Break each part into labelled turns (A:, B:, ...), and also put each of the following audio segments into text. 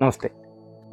A: നമസ്തേ.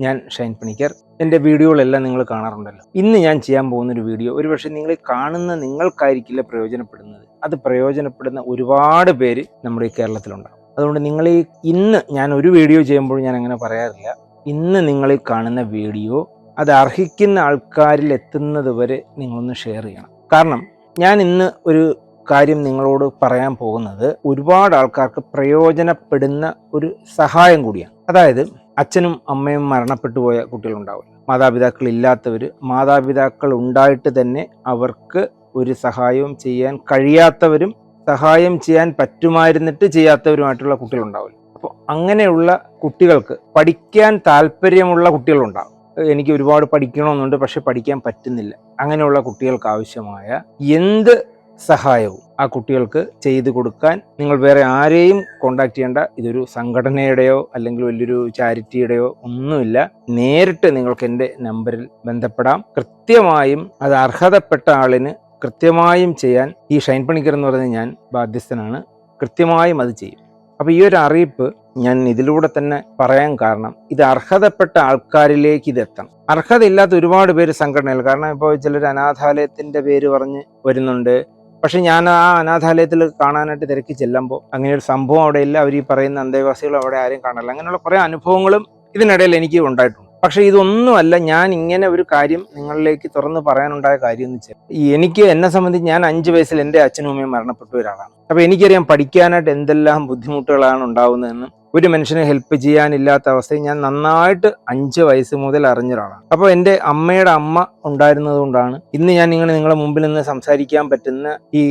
A: ഞാൻ ഷൈൻ പണിക്കർ. എന്റെ വീഡിയോകളെല്ലാം നിങ്ങൾ കാണാറുണ്ടല്ലോ. ഇന്ന് ഞാൻ ചെയ്യാൻ പോകുന്ന ഒരു വീഡിയോ ഒരുപക്ഷെ നിങ്ങൾ കാണുന്ന നിങ്ങൾക്കായിരിക്കില്ല പ്രയോജനപ്പെടുന്നത്. അത് പ്രയോജനപ്പെടുന്ന ഒരുപാട് പേര് നമ്മുടെ ഈ കേരളത്തിലുണ്ടാകും അതുകൊണ്ട് നിങ്ങൾ ഈ ഇന്ന് ഞാൻ ഒരു വീഡിയോ ചെയ്യുമ്പോൾ ഞാൻ അങ്ങനെ പറയാറില്ല. ഇന്ന് നിങ്ങൾ കാണുന്ന വീഡിയോ അത് അർഹിക്കുന്ന ആൾക്കാരിൽ എത്തുന്നത് വരെ നിങ്ങളൊന്ന് ഷെയർ ചെയ്യണം. കാരണം ഞാൻ ഇന്ന് ഒരു കാര്യം നിങ്ങളോട് പറയാൻ പോകുന്നത് ഒരുപാട് ആൾക്കാർക്ക് പ്രയോജനപ്പെടുന്ന ഒരു സഹായം കൂടിയാണ്. അതായത് അച്ഛനും അമ്മയും മരണപ്പെട്ടു പോയ കുട്ടികളുണ്ടാവും. മാതാപിതാക്കൾ ഇല്ലാത്തവർ മാതാപിതാക്കൾ ഉണ്ടായിട്ട് തന്നെ അവർക്ക് ഒരു സഹായവും ചെയ്യാൻ കഴിയാത്തവരും സഹായം ചെയ്യാൻ പറ്റുമായിരുന്നിട്ട് ചെയ്യാത്തവരുമായിട്ടുള്ള കുട്ടികളുണ്ടാവില്ല. അപ്പോൾ അങ്ങനെയുള്ള കുട്ടികൾക്ക് പഠിക്കാൻ താല്പര്യമുള്ള കുട്ടികളുണ്ടാവും. എനിക്ക് ഒരുപാട് പഠിക്കണമെന്നുണ്ട് പക്ഷെ പഠിക്കാൻ പറ്റുന്നില്ല. അങ്ങനെയുള്ള കുട്ടികൾക്ക് ആവശ്യമായ എന്ത് സഹായവും ആ കുട്ടികൾക്ക് ചെയ്തു കൊടുക്കാൻ നിങ്ങൾ വേറെ ആരെയും കോണ്ടാക്ട് ചെയ്യേണ്ട ഇതൊരു സംഘടനയുടെയോ അല്ലെങ്കിൽ വലിയൊരു ചാരിറ്റിയുടെയോ ഒന്നുമില്ല. നേരിട്ട് നിങ്ങൾക്ക് എന്റെ നമ്പറിൽ ബന്ധപ്പെടാം. കൃത്യമായും അത് അർഹതപ്പെട്ട ആളിന് കൃത്യമായും ചെയ്യാൻ ഈ ഷൈൻ പണിക്കർ എന്ന് പറഞ്ഞ ഞാൻ ബാധ്യസ്ഥനാണ്. കൃത്യമായും അത് ചെയ്യും. അപ്പോൾ ഈ ഒരു അറിയിപ്പ് ഞാൻ ഇതിലൂടെ തന്നെ പറയാൻ കാരണം ഇത് അർഹതപ്പെട്ട ആൾക്കാരിലേക്ക് ഇത് എത്തണം. അർഹതയില്ലാത്ത ഒരുപാട് പേര് സംഘടനകൾ കാരണം ഇപ്പോൾ ചിലർ അനാഥാലയത്തിന്റെ പേര് പറഞ്ഞ് വരുന്നുണ്ട്. പക്ഷെ ഞാൻ ആ അനാഥാലയത്തിൽ കാണാനായിട്ട് തിരക്കി ചെല്ലുമ്പോൾ അങ്ങനെ ഒരു സംഭവം അവിടെ ഇല്ല. അവർ ഈ പറയുന്ന അന്തേവാസികൾ അവിടെ ആരും കാണില്ല അങ്ങനെയുള്ള കുറേ അനുഭവങ്ങളും ഇതിനിടയിൽ എനിക്ക് ഉണ്ടായിട്ടുണ്ട്. പക്ഷെ ഇതൊന്നുമല്ല ഞാൻ ഇങ്ങനെ ഒരു കാര്യം നിങ്ങളിലേക്ക് തുറന്ന് പറയാനുണ്ടായ കാര്യം എന്ന് വെച്ചാൽ എനിക്ക് എന്നെ സംബന്ധിച്ച് ഞാൻ അഞ്ച് വയസ്സിൽ എന്റെ അച്ഛനും അമ്മയും മരണപ്പെട്ട ഒരാളാണ്. അപ്പൊ എനിക്കറിയാം പഠിക്കാനായിട്ട് എന്തെല്ലാം ബുദ്ധിമുട്ടുകളാണ് ഉണ്ടാവുന്നതെന്നും. ഒരു മനുഷ്യനെ ഹെൽപ്പ് ചെയ്യാനില്ലാത്ത അവസ്ഥയിൽ ഞാൻ നന്നായിട്ട് അഞ്ച് വയസ്സ് മുതൽ അറിഞ്ഞ ഒരാളാണ് അപ്പോൾ എന്റെ അമ്മയുടെ അമ്മ ഉണ്ടായിരുന്നത് കൊണ്ടാണ് ഇന്ന് ഞാൻ നിങ്ങൾ നിങ്ങളെ മുമ്പിൽ നിന്ന് സംസാരിക്കാൻ പറ്റുന്ന ഈ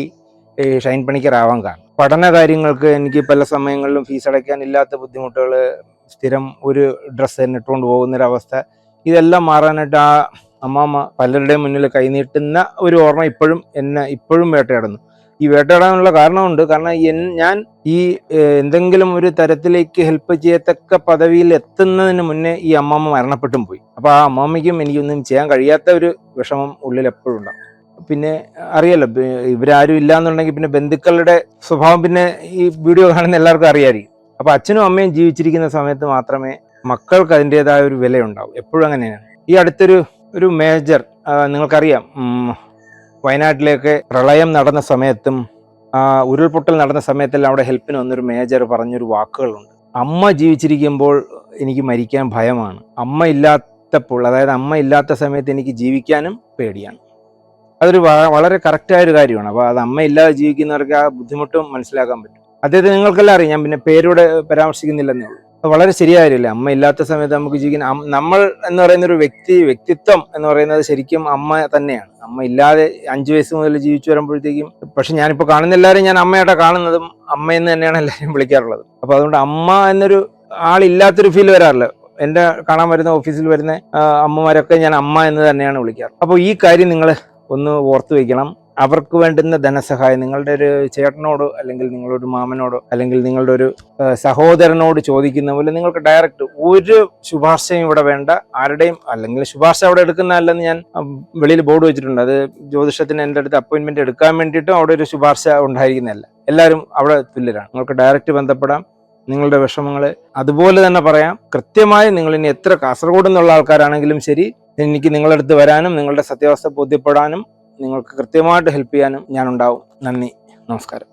A: ഷൈൻ പണിക്കറാവാൻ കാരണം. പഠന കാര്യങ്ങൾക്ക് എനിക്ക് പല സമയങ്ങളിലും ഫീസ് അടയ്ക്കാനില്ലാത്ത ബുദ്ധിമുട്ടുകൾ സ്ഥിരം ഒരു ഡ്രസ്സ് തന്നെ ഇട്ടുകൊണ്ട് പോകുന്നൊരവസ്ഥ ഇതെല്ലാം മാറാനായിട്ട് ആ അമ്മാമ്മ പലരുടെയും മുന്നിൽ കൈനീട്ടുന്ന ഒരു ഓർമ്മ ഇപ്പോഴും എന്നെ ഇപ്പോഴും വേട്ടയാടുന്നു. ഈ വേട്ടയാടാനുള്ള കാരണമുണ്ട്. കാരണം ഞാൻ ഈ എന്തെങ്കിലും ഒരു തരത്തിലേക്ക് ഹെൽപ്പ് ചെയ്യത്തക്ക പദവിയിൽ എത്തുന്നതിന് മുന്നേ ഈ അമ്മാമ്മ മരണപ്പെട്ടും പോയി. അപ്പൊ ആ അമ്മാമ്മയ്ക്കും എനിക്കൊന്നും ചെയ്യാൻ കഴിയാത്ത ഒരു വിഷമം ഉള്ളിൽ എപ്പോഴും ഉണ്ടാവും. പിന്നെ അറിയാലോ ഇവരാരും ഇല്ലാന്നുണ്ടെങ്കിൽ പിന്നെ ബന്ധുക്കളുടെ സ്വഭാവം പിന്നെ ഈ വീഡിയോ കാണുന്ന എല്ലാവർക്കും അറിയാമായിരിക്കും അപ്പൊ അച്ഛനും അമ്മയും ജീവിച്ചിരിക്കുന്ന സമയത്ത് മാത്രമേ മക്കൾക്ക് അതിന്റെതായ ഒരു വിലയുണ്ടാവും. എപ്പോഴും അങ്ങനെയാണ്. ഈ അടുത്തൊരു ഒരു മേജർ നിങ്ങൾക്കറിയാം വയനാട്ടിലേക്ക് പ്രളയം നടന്ന സമയത്തും ഉരുൾപൊട്ടൽ നടന്ന സമയത്തെല്ലാം അവിടെ ഹെൽപ്പിന് വന്നൊരു മേജർ പറഞ്ഞൊരു വാക്കുകളുണ്ട്. അമ്മ ജീവിച്ചിരിക്കുമ്പോൾ എനിക്ക് മരിക്കാൻ ഭയമാണ്. അമ്മ ഇല്ലാത്തപ്പോൾ അതായത് അമ്മ ഇല്ലാത്ത സമയത്ത് എനിക്ക് ജീവിക്കാനും പേടിയാണ്. അതൊരു വളരെ കറക്റ്റായ ഒരു കാര്യമാണ്. അപ്പോൾ അത് അമ്മ ഇല്ലാതെ ജീവിക്കുന്നവർക്ക് ആ ബുദ്ധിമുട്ടും മനസ്സിലാക്കാൻ പറ്റും. അദ്ദേഹത്തെ നിങ്ങൾക്കെല്ലാം അറിയാം ഞാൻ പിന്നെ പേരൂടെ പരാമർശിക്കുന്നില്ലെന്നേ ഉള്ളൂ. വളരെ ശരിയായ കാര്യമല്ലേ അമ്മ ഇല്ലാത്ത സമയത്ത് നമുക്ക് ജീവിക്കുന്ന നമ്മൾ എന്ന് പറയുന്ന ഒരു വ്യക്തി വ്യക്തിത്വം എന്ന് പറയുന്നത് ശരിക്കും അമ്മ തന്നെയാണ്. അമ്മ ഇല്ലാതെ അഞ്ചു വയസ്സ് മുതൽ ജീവിച്ചു വരുമ്പോഴത്തേക്കും പക്ഷെ ഞാനിപ്പോൾ കാണുന്ന എല്ലാവരും ഞാൻ അമ്മയായിട്ട് കാണുന്നതും അമ്മ എന്ന് തന്നെയാണ് എല്ലാവരും വിളിക്കാറുള്ളത്. അപ്പോൾ അതുകൊണ്ട് അമ്മ എന്നൊരു ആളില്ലാത്തൊരു ഫീൽ വരാറില്ല. എന്റെ കാണാൻ വരുന്ന ഓഫീസിൽ വരുന്ന അമ്മമാരൊക്കെ ഞാൻ അമ്മ എന്ന് തന്നെയാണ് വിളിക്കാറ്. അപ്പോൾ ഈ കാര്യം നിങ്ങൾ ഒന്ന് ഓർത്തു വയ്ക്കണം അവർക്ക് വേണ്ടുന്ന ധനസഹായം നിങ്ങളുടെ ഒരു ചേട്ടനോടോ അല്ലെങ്കിൽ നിങ്ങളുടെ ഒരു മാമനോടോ അല്ലെങ്കിൽ നിങ്ങളുടെ ഒരു സഹോദരനോട് ചോദിക്കുന്ന പോലെ നിങ്ങൾക്ക് ഡയറക്റ്റ് ഒരു ശുപാർശയും ഇവിടെ വേണ്ട. ആരുടെയും അല്ലെങ്കിൽ ശുപാർശ അവിടെ എടുക്കുന്ന എടുക്കുന്നതല്ലെന്ന് ഞാൻ വെളിയിൽ ബോർഡ് വെച്ചിട്ടുണ്ട്. അത് ജ്യോതിഷത്തിന് എന്റെ അടുത്ത് അപ്പോയിൻമെന്റ് എടുക്കാൻ വേണ്ടിയിട്ടും അവിടെ ഒരു ശുപാർശ ഉണ്ടായിരിക്കുന്നതല്ല. എല്ലാവരും അവിടെ തുല്യരാണ്. നിങ്ങൾക്ക് ഡയറക്റ്റ് ബന്ധപ്പെടാം. നിങ്ങളുടെ വിഷമങ്ങൾ അതുപോലെ തന്നെ പറയാം. കൃത്യമായി നിങ്ങൾ ഇനി എത്ര കാസർഗോഡ് നിന്നുള്ള ആൾക്കാരാണെങ്കിലും ശരി. എനിക്ക് നിങ്ങളടുത്ത് വരാനും നിങ്ങളുടെ സത്യാവസ്ഥ ബോധ്യപ്പെടാനും നിങ്ങൾക്ക് കൃത്യമായിട്ട് ഹെൽപ്പ് ചെയ്യാനും ഞാനുണ്ടാവും. നന്ദി. നമസ്കാരം.